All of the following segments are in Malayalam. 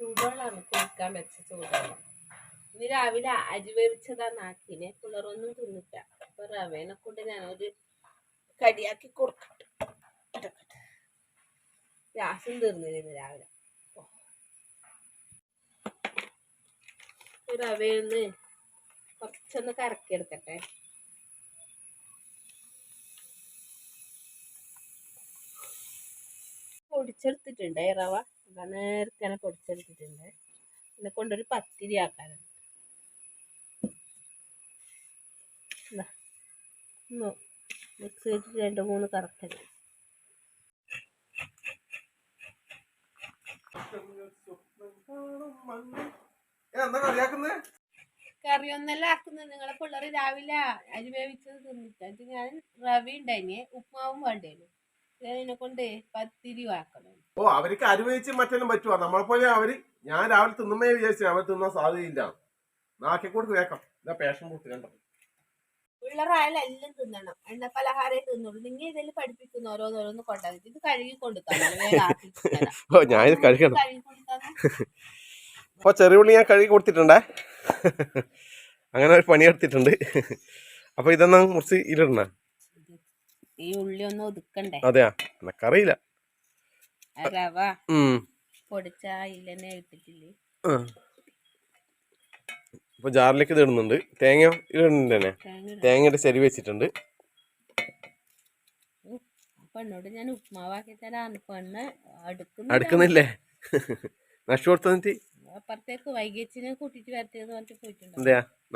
ചൂടുവെള്ളമാണ് കുളിക്കാൻ വെച്ച ചൂടുവെള്ളം. ഇന്ന് രാവിലെ അരി വേവിച്ചതാണ് ആക്കിനെ കുളറൊന്നും തിന്നിട്ട അപ്പൊ റവേനെ കൊണ്ട് ഒരു കടിയാക്കി കൊടുക്കട്ടെ. ഗ്യാസും തീർന്നിരുന്നു രാവിലെ. റവയൊന്ന് കുറച്ചൊന്ന് കറക്കിയെടുക്കട്ടെ. പൊടിച്ചെടുത്തിട്ടുണ്ട് റവ? നേരത്തെ പൊടിച്ചെടുത്തിട്ടുണ്ട്. ഇതിനെ കൊണ്ടൊരു പത്തിരി ആക്കാനുണ്ട്. മിക്സ് ചെയ്തിട്ട് രണ്ട് മൂന്ന് കറക്കൽ എന്താ കറിയാക്കുന്നേ കറി ഒന്നല്ല ആക്കുന്നത്? നിങ്ങളെ പിള്ളേർ രാവിലെ അരി വേവിച്ചത് തിന്നിട്ട്. ഞാൻ റവി ഉണ്ടായിന് ഉപ്മാവും വേണ്ടേനു. കൊണ്ട് പത്തിരി ഓ അവർക്ക് അരുവയിച്ച് മറ്റെല്ലാം പറ്റുവാ. നമ്മളെ പോലെ അവർ ഞാൻ രാവിലെ തിന്നുമ്പേ വിചാരിച്ചു. അവർ തിന്നാൻ സാധ്യതയില്ല. നാക്കിക്കൂടെ വേക്കാം ഇതാ പേഷൻ പൂട്ട് കണ്ടോ പിള്ളേരായാലും എല്ലാം തിന്നണം. എണ്ണ പലഹാരേ തിന്നുള്ളൂ. നിങ്ങൾ ഇതിൽ പഠിപ്പിക്കുന്ന ഓരോന്നോരോന്ന് കൊണ്ടാക്കി ഇത് കഴുകി കൊടുത്താൽ ഓ ഞാൻ കഴുകി ഞാൻ കൊടുത്തിട്ടുണ്ടേ. അങ്ങനെ ഒരു പണിയെടുത്തിട്ടുണ്ട്. അപ്പൊ ഇതൊന്നും മുറിച്ച് ഇലിടണ ഈ ഉള്ളി ഒന്ന് ഒതുക്കണ്ടേ? അതെയാ? എനക്കറിയില്ല. റവ. പൊടിച്ച ഇല്ലെന്നെ ഇട്ടിട്ടില്ലേ? ആ. അപ്പൊ ജാറിലേക്ക് ഇത് ഇടുന്നുണ്ട്. തേങ്ങ ഇടുന്നുണ്ട് തന്നെ. തേങ്ങയുടെ ശരി വെച്ചിട്ടുണ്ട്. പെണ്ണോട് ഞാൻ ഉപ്മാവാക്കി തരാം പെണ്ണ് അടുക്കുന്നില്ലേ. നഷ്ട കൊടുത്തിട്ട് അപ്പുറത്തേക്ക് വൈകിച്ചിനെ കൂട്ടിട്ട് വരട്ടിയെന്ന് പറഞ്ഞിട്ട് പോയിട്ടുണ്ട്?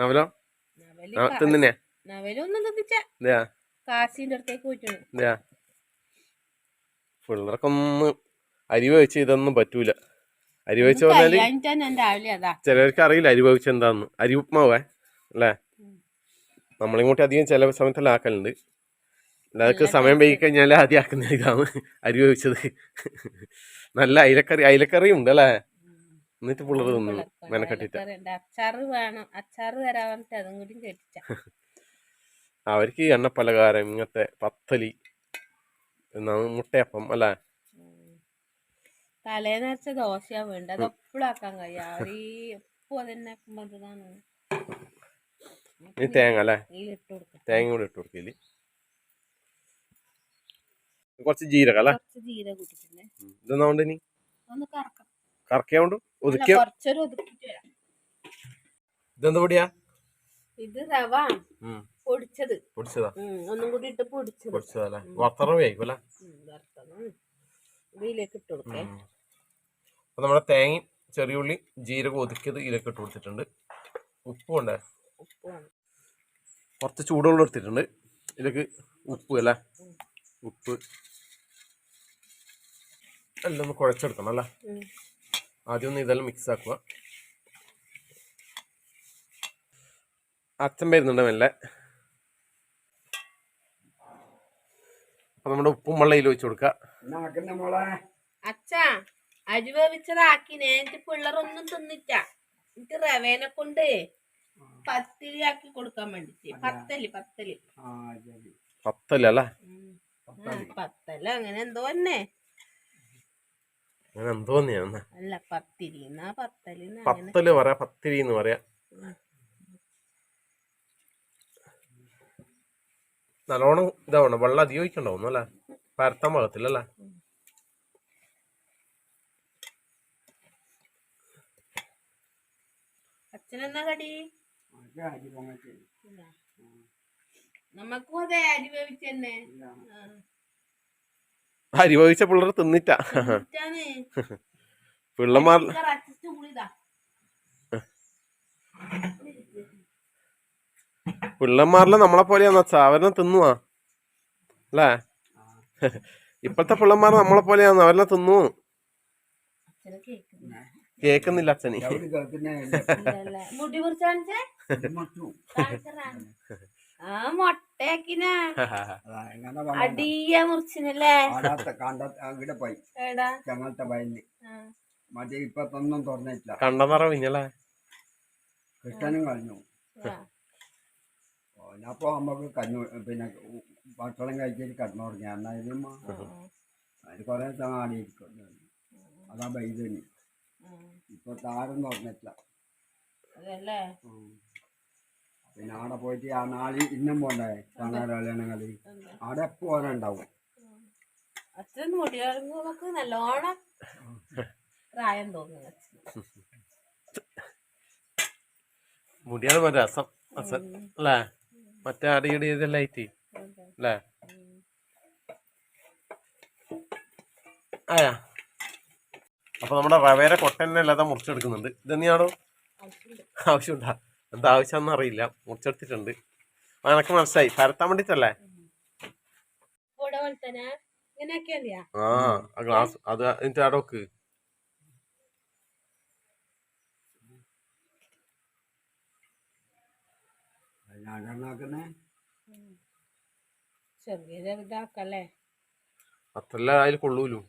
നവലോ? നവലൊന്നും എന്തെയാ? കാശിന്റെ അടുത്തേക്ക് പോയിട്ടുണ്ട്. പിള്ളേർക്കൊന്നും അരി വെച്ച് ഇതൊന്നും പറ്റൂല. അരി വെച്ച് പറഞ്ഞാൽ ചിലവർക്ക് അറിയില്ല അരി വെച്ച് എന്താന്ന്. അരി ഉപ്മാവേ അല്ലേ? നമ്മളിങ്ങോട്ട് അധികം ചില സമയത്തെല്ലാം ആക്കലുണ്ട്. അതൊക്കെ സമയം വൈകി കഴിഞ്ഞാൽ ആദ്യം ആക്കുന്ന ഇതാണ് അരി വെച്ചത് നല്ല അയിലക്കറി അയിലക്കറി ഉണ്ട് അല്ലേ? എന്നിട്ട് പിള്ളേർ തിന്നു മെനക്കെട്ടിട്ട്. അച്ചാറ് വേണം. അച്ചാറ് തരാൻ അതും കൂടി കേട്ടിച്ച അവർക്ക് ഈ എണ്ണപ്പലകാരം ഇങ്ങനത്തെ പത്തലി എന്നാണ് മുട്ടയപ്പം അല്ലേ? തലേന്ന് ദോശയാ വേണ്ട അത് എപ്പോഴാക്കാൻ കഴിയും. ഈ എപ്പോ അതന്നെ ആക്കുമ്പോ അതാണ് തേങ്ങ അല്ലേ? തേങ്ങ കൂടെ ഇട്ട് കൊടുക്കില്ല കുറച്ച് ജീരകം അല്ലേ? ഇതെന്നാണ്ട് ഇനി? കറക്കിയോണ്ട് ഒതുക്കിയ? ഇതെന്താ പൊടിയാ? ഇത് റവ പൊടിച്ചത്. പൊടിച്ചതാ? ഒന്നും കൂടി ഇട്ട് പൊടിച്ചത്. പൊടിച്ചതല്ലേ? ഉം, വറുത്തതാണ് ഇതിലേക്ക് ഇട്ട് കൊടുക്കേ. അപ്പൊ നമ്മുടെ തേങ്ങ ചെറിയ ഉള്ളി ജീരകം ഒതുക്കിയത് ഇതിലേക്ക് ഇട്ട് കൊടുത്തിട്ടുണ്ട്. ഉപ്പും ഉണ്ട് ഉപ്പാണ് കുറച്ച് ചൂടുവെള്ളം എടുത്തിട്ടുണ്ട്. ഇതിലേക്ക് ഉപ്പ് അല്ലേ? ഉപ്പ്. എല്ലാം ഒന്ന് കുഴച്ചെടുക്കണം അല്ലേ? ആദ്യം ഒന്ന് ഇതെല്ലാം മിക്സ് ആക്കുക. അച്ഛൻ വരുന്നുണ്ട് മെല്ലെ. അപ്പൊ നമ്മുടെ ഉപ്പും വെള്ളയിൽ വെച്ച് കൊടുക്കാം. കൊടുക്കുക അച്ഛാ അരി വേവിച്ചതാക്കിനെ എനിക്ക് പിള്ളേരൊന്നും തിന്നിട്ട എനിക്ക് റവേനെ കൊണ്ട് പത്തിരി ആക്കി കൊടുക്കാൻ വേണ്ടിട്ട്. പത്തൽ അല്ലേ? പത്തൽ അങ്ങനെ എന്തോ തന്നെ. അങ്ങനെ അല്ല പത്തിരി പത്തൽ പറയാ പത്തിരി എന്ന് പറയാ നല്ലോണം ഇതാവണം വെള്ളം അധികം ഒഴിക്കണ്ടാവുന്നു അല്ലേ? പരത്താൻ പാകത്തില്ലല്ലേ? അച്ഛനെന്നാ കടി? അത് അരി പൊങ്ങച്ച്. ഇല്ല. നമുക്കും അതെ അരി വേവിച്ച് തന്നെ ആ. അരി വേവിച്ച പിള്ളേർ തിന്നിട്ടാ. പിള്ളമാർ പിള്ളമാരിലെ നമ്മളെ പോലെയാന്ന് വെച്ചാ അവരെ തിന്നുവാ. അല്ലേ? ഇപ്പോഴത്തെ പിള്ളന്മാർ നമ്മളെ പോലെയാന്ന് അവരെ തിന്നു. കേക്കുന്നില്ല അച്ഛന്. അടിയ മുറിച്ചിനല്ലേ? വയലിൽ തുറന്നിട്ടില്ല കണ്ടെന്നറ പിന്നല്ലേ കിട്ടാനും കഴിഞ്ഞു ആ. അപ്പോ നമുക്ക് കഞ്ഞു പിന്നെ ഭക്ഷണം കഴിച്ചിട്ട് കിടന്നു തുടങ്ങി എന്നാലും ആ. അതിന് കുറേ ഇരിക്കും അതാ വൈദ്യുതി. ഇപ്പൊ താരം തുറന്നിട്ടില്ല പിന്നെ അവിടെ പോയിട്ട് ആ നാളെ ഇന്നും പോണ്ടേ കളി എന്താ? അവിടെ ഉണ്ടാവും അച്ഛൻ നല്ലോണം പ്രായം തോന്നുന്നു അച്ഛന്. മുടിയാണ് രസം രസം അല്ലേ മറ്റേ അടിയുടെ ഇതെല്ലാം ആയിട്ട്. അല്ലേ? ആയാ. അപ്പൊ നമ്മുടെ റവേരെ കൊട്ടനെ അല്ലാതെ മുറിച്ചെടുക്കുന്നുണ്ട്. ഇതെന്നെയാണോ ആവശ്യമുണ്ട്. ആവശ്യമുണ്ടാ. എന്താ ആവശ്യമെന്ന് അറിയില്ല. മുറിച്ചെടുത്തിട്ടുണ്ട്. അനക്ക് മനസ്സിലായി. പരത്താൻ വേണ്ടിട്ടല്ലേ? ആ ഗ്ലാസ്. അത് എന്നിട്ട് അവിടെ അതിനാക്കണേ ചെറിയ ചെറുതാക്കല്ലേ? അത്രല്ല അതിൽ കൊള്ളൂലു.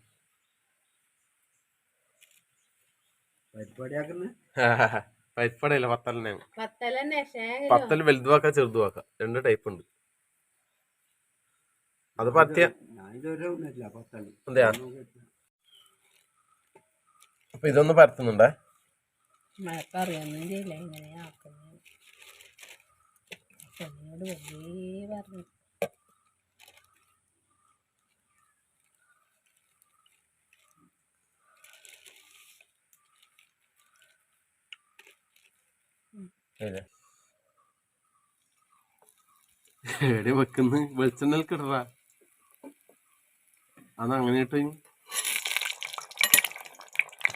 പരിപാടിയാക്കുന്നേ പരിപ്പടയില്ല പത്തലിനെ പത്തൽ വലുതുവാക്കാം ചെറുതുവാക്കാം. രണ്ട് ടൈപ്പ് ഉണ്ട്. അത് പറ്റിയ അതെയാ? അപ്പൊ ഇതൊന്ന് പരത്തുന്നുണ്ടേ? മഴക്കറിയൊന്നും ചെയ്യില്ല ഇങ്ങനെയാ ചെറിയോട് വലിയ പറഞ്ഞു. എവിടെ വെക്കുന്നു വെളിച്ചെണ്ണൽ കിടറ അത് അങ്ങനെ ഇട്ട്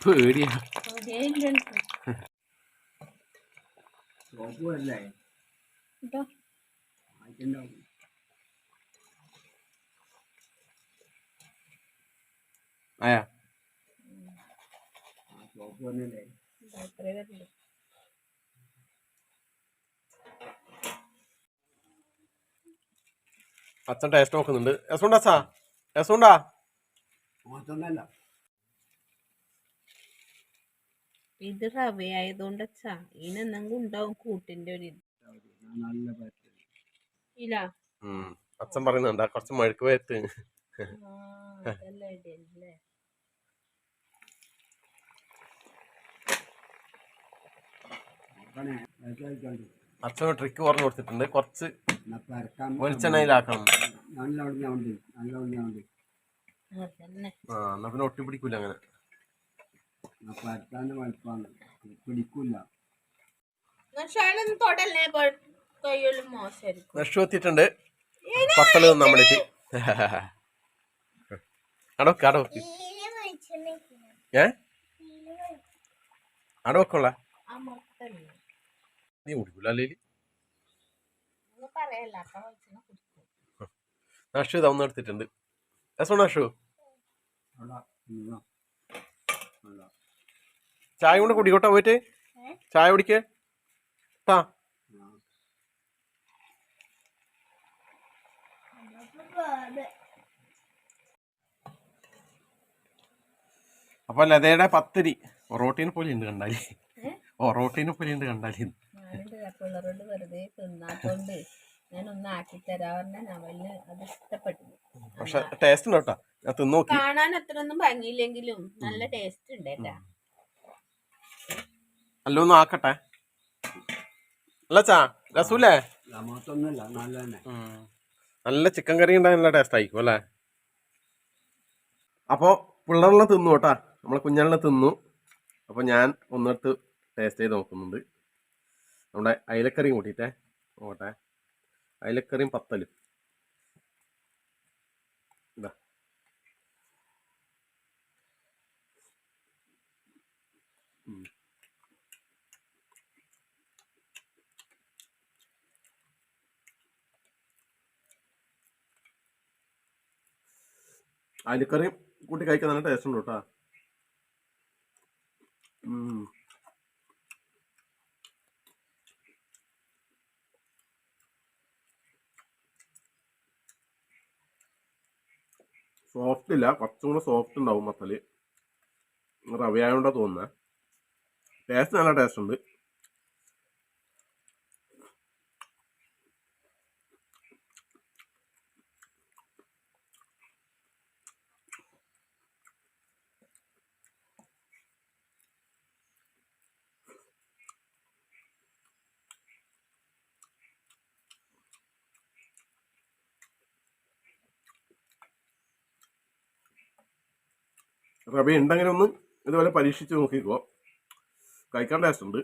പേടിയാ. കേട്ടോ. ആയാ? അച്ഛൻ ടേസ്റ്റ് നോക്കുന്നുണ്ട്. രസമുണ്ടാ സാ മോശമൊന്നല്ല ഇത് റവ ആയതുകൊണ്ട് അച്ഛാ ഇതിനെന്തെങ്കിലും ഉണ്ടാവും കൂട്ടിന്റെ ഒരു ഇത്. നല്ല ഇല്ല. അച്ഛൻ പറയുന്നുണ്ട് കുറച്ച് മഴക്ക് കഴിച്ചോണ്ട് അച്ഛൻ ട്രിക്ക് പറഞ്ഞു കൊടുത്തിട്ടുണ്ട്. കുറച്ച് വെളിച്ചെണ്ണയിലാക്കണം. നല്ല ഉടഞ്ഞുണ്ട് നല്ല ഉടഞ്ഞുണ്ട് അതന്നെ. ആ എന്നാ പിന്നെ ഒട്ടി പിടിക്കൂല അങ്ങനെ. എന്നാ പരത്താൻ വലുപ്പമാണ് പിടിക്കില്ല ഷാനൊന്നും തൊടല്ലേ? നഷ്ടു എത്തിയിട്ടുണ്ട് പത്തൽ വേണ്ടിട്ട് അടവക്ക് അടവക്ക് ഏ? അടവക്കുള്ള അമർത്തല്ലേ നീ കുടിക്കൂല കുടിക്കും. നഷ്ടു തന്നു എടുത്തിട്ടുണ്ട്. ഇന്നോ. അല്ല. ചായ കൊണ്ട് കുടിക്കോട്ടെ പോയിട്ട്? ചായ കുടിക്കേ. ആ ആ. അപ്പൊ ലതയുടെ പത്തിരി. ഒറോട്ടീനെ പോലെ ഉണ്ട് കണ്ടാലി. ഒറോട്ടീനെ പോലെ ഉണ്ട് കണ്ടാലി. പിള്ളേരോട് വെറുതെ തിന്നാത്തോണ്ട് ഞാൻ ഒന്ന് ആക്കി തരാവുന്ന പറഞ്ഞ നവലിന് അത് ഇഷ്ടപ്പെട്ടു. പക്ഷെ ടേസ്റ്റ് ഉണ്ട് കേട്ടോ ഞാൻ തിന്നു നോക്കി കാണാൻ അത്ര ഭംഗിയില്ലെങ്കിലും നല്ല ടേസ്റ്റ് ഉണ്ട് കേട്ടാ. അല്ലോ ഒന്ന് ആക്കട്ടെ. അല്ല ചാ രസൂലേ? ഇല്ല, മോശമൊന്നുമില്ല നല്ല തന്നെ നല്ല ചിക്കൻ കറി ഉണ്ടായി നല്ല ടേസ്റ്റ് ആയിരിക്കും അല്ലേ? അപ്പോൾ പിള്ളേരെല്ലാം തിന്നു കേട്ടാ. നമ്മളെ കുഞ്ഞാളിനെ തിന്നു. അപ്പോൾ ഞാൻ ഒന്നെടുത്ത് ടേസ്റ്റ് ചെയ്ത് നോക്കുന്നുണ്ട്. നമ്മുടെ അയിലക്കറിയും കൂട്ടിയിട്ടേ. നോക്കട്ടെ. അയിലക്കറിയും പത്തലും. അയിലക്കറിയും കൂട്ടി കഴിക്കാൻ നല്ല ടേസ്റ്റ് ഉണ്ട് കേട്ടോ. സോഫ്റ്റ് ഇല്ല കുറച്ചും കൂടെ സോഫ്റ്റ് ഉണ്ടാവും മത്തൽ. റവയായോണ്ടാ തോന്നുന്നത് ടേസ്റ്റ് നല്ല ടേസ്റ്റ് ഉണ്ട്. റവ ഉണ്ടെങ്കിലൊന്ന് ഇതുപോലെ പരീക്ഷിച്ച് നോക്കിക്കോ. കഴിക്കാൻ ടേസ്റ്റ് ഉണ്ട്.